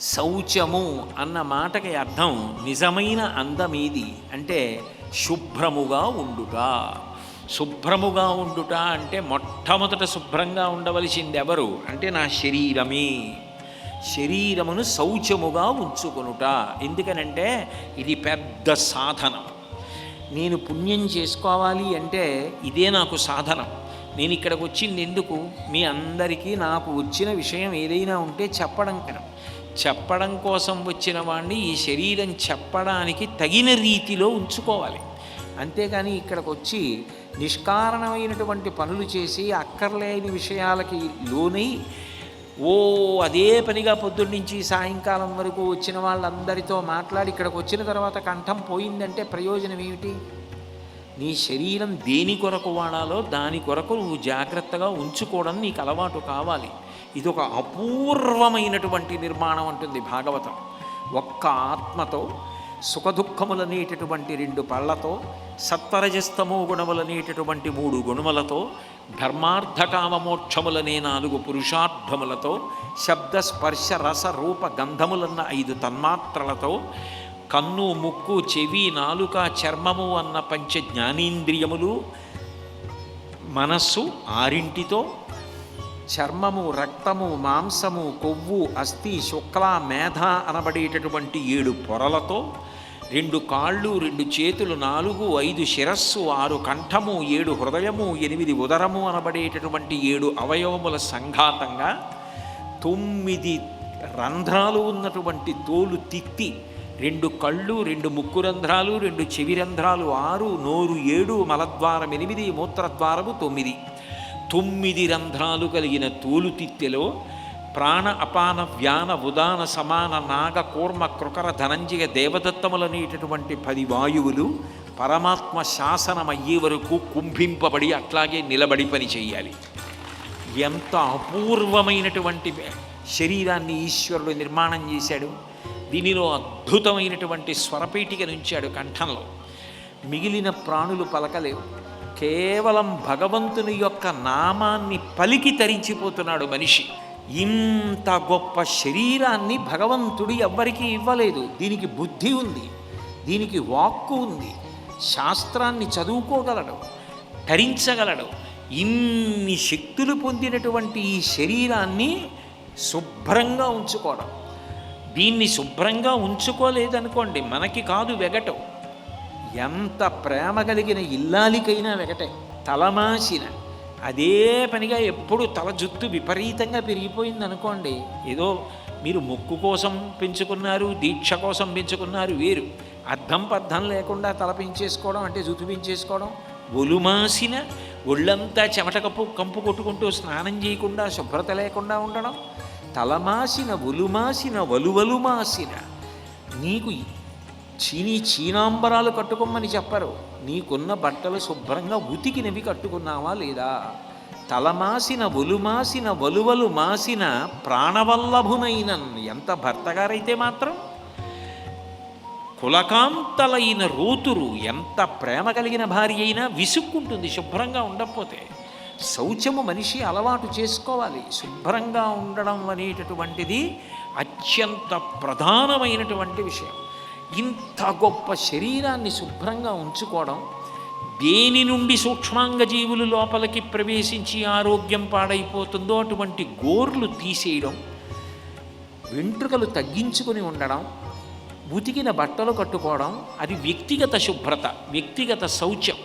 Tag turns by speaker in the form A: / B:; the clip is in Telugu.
A: శౌచము అన్న మాటకి అర్థం నిజమైన అందమేది? అంటే శుభ్రముగా ఉండుట. శుభ్రముగా ఉండుట అంటే మొట్టమొదట శుభ్రంగా ఉండవలసింది ఎవరు అంటే నా శరీరమే. శరీరమును శౌచముగా ఉంచుకొనుట. ఎందుకనంటే ఇది పెద్ద సాధనం. నేను పుణ్యం చేసుకోవాలి అంటే ఇదే నాకు సాధనం. నేను ఇక్కడికి వచ్చింది ఎందుకు మీ అందరికీ నాకు వచ్చిన విషయం ఏదైనా ఉంటే చెప్పడం కదా చెప్పడం కోసం వచ్చిన వాడిని ఈ శరీరం చెప్పడానికి తగిన రీతిలో ఉంచుకోవాలి. అంతేగాని ఇక్కడికి వచ్చి నిష్కారణమైనటువంటి పనులు చేసి అక్కర్లేని విషయాలకి లోనై ఓ అదే పనిగా పొద్దున్నుంచి సాయంకాలం వరకు వచ్చిన వాళ్ళందరితో మాట్లాడి ఇక్కడికి వచ్చిన తర్వాత కంఠం పోయిందంటే ప్రయోజనం ఏమిటి? నీ శరీరం దేని కొరకు వాడాలో దాని కొరకు నువ్వు జాగ్రత్తగా ఉంచుకోవడం నీకు అలవాటు కావాలి. ఇది ఒక అపూర్వమైనటువంటి నిర్మాణం అంటుంది భాగవతం. ఒక్క ఆత్మతో సుఖదుఖములనేటటువంటి రెండు పళ్ళతో సత్వరజస్తమో గుణములనేటటువంటి మూడు గుణములతో ధర్మార్థకామమోక్షములనే నాలుగు పురుషార్థములతో శబ్ద స్పర్శ రస రూప గంధములన్న ఐదు తన్మాత్రలతో కన్ను ముక్కు చెవి నాలుక చర్మము అన్న పంచ జ్ఞానేంద్రియములు మనస్సు ఆరింటితో చర్మము రక్తము మాంసము కొవ్వు అస్థి శుక్ల మేధ అనబడేటటువంటి ఏడు పొరలతో రెండు కాళ్ళు రెండు చేతులు నాలుగు ఐదు శిరస్సు ఆరు కంఠము ఏడు హృదయము ఎనిమిది ఉదరము అనబడేటటువంటి ఏడు అవయవముల సంఘాతంగా తొమ్మిది రంధ్రాలు ఉన్నటువంటి తోలు తిత్తి రెండు కళ్ళు రెండు ముక్కు రంధ్రాలు రెండు చెవి రంధ్రాలు ఆరు నోరు ఏడు మలద్వారం ఎనిమిది మూత్రద్వారము తొమ్మిది. తొమ్మిది రంధ్రాలు కలిగిన తోలుతిత్తెలో ప్రాణ అపాన వ్యాన ఉదాన సమాన నాగ కూర్మ కృకర ధనంజయ దేవదత్తములనేటటువంటి పది వాయువులు పరమాత్మ శాసనం అయ్యే వరకు కుంభింపబడి అట్లాగే నిలబడి పని చేయాలి. ఎంత అపూర్వమైనటువంటి శరీరాన్ని ఈశ్వరుడు నిర్మాణం చేశాడు. దీనిలో అద్భుతమైనటువంటి స్వరపేటిక నుంచాడు కంఠంలో. మిగిలిన ప్రాణులు పలకలేవు. కేవలం భగవంతుని యొక్క నామాన్ని పలికి తరించిపోతున్నాడు మనిషి. ఇంత గొప్ప శరీరాన్ని భగవంతుడు ఎవ్వరికీ ఇవ్వలేదు. దీనికి బుద్ధి ఉంది. దీనికి వాక్కు ఉంది. శాస్త్రాన్ని చదువుకోగలడు. ధరించగలడు ఇన్ని శక్తులు పొందినటువంటి ఈ శరీరాన్ని శుభ్రంగా ఉంచుకోవడం. దీన్ని శుభ్రంగా ఉంచుకోలేదనుకోండి మనకి కాదు వెగటం. ఎంత ప్రేమ కలిగిన ఇల్లాలికైనా వెగటే తలమాసిన. అదే పనిగా ఎప్పుడు తల జుత్తు విపరీతంగా పెరిగిపోయింది అనుకోండి ఏదో మీరు మొక్కు కోసం పెంచుకున్నారు దీక్ష కోసం పెంచుకున్నారు వేరు. అర్థం పద్ధం లేకుండా తల పెంచేసుకోవడం అంటే జుత్తు పెంచేసుకోవడం ఒలుమాసిన ఒళ్ళంతా చెమట కప్పు కంపు కొట్టుకుంటూ స్నానం చేయకుండా శుభ్రత లేకుండా ఉండడం. తలమాసిన ఒలుమాసిన వలువలుమాసిన. నీకు చీనీ చీనాంబరాలు కట్టుకోమని చెప్పరు. నీకున్న బట్టలు శుభ్రంగా ఉతికినవి కట్టుకున్నావా లేదా? తలమాసిన ఒలుమాసిన వలువలు మాసిన ప్రాణవల్లభునైన ఎంత భర్తగారైతే మాత్రం కులకాంతలైన రోతురు ఎంత ప్రేమ కలిగిన భార్య అయినా విసుక్కుంటుంది శుభ్రంగా ఉండకపోతే. శౌచము మనిషి అలవాటు చేసుకోవాలి. శుభ్రంగా ఉండడం అనేటటువంటిది అత్యంత ప్రధానమైనటువంటి విషయం. ఇంత గొప్ప శరీరాన్ని శుభ్రంగా ఉంచుకోవడం దేని నుండి సూక్ష్మాంగ జీవులు లోపలికి ప్రవేశించి ఆరోగ్యం పాడైపోతుందో అటువంటి గోర్లు తీసేయడం వెంట్రుకలు తగ్గించుకొని ఉండడం ఉతికిన బట్టలు కట్టుకోవడం అది వ్యక్తిగత శుభ్రత వ్యక్తిగత శౌచం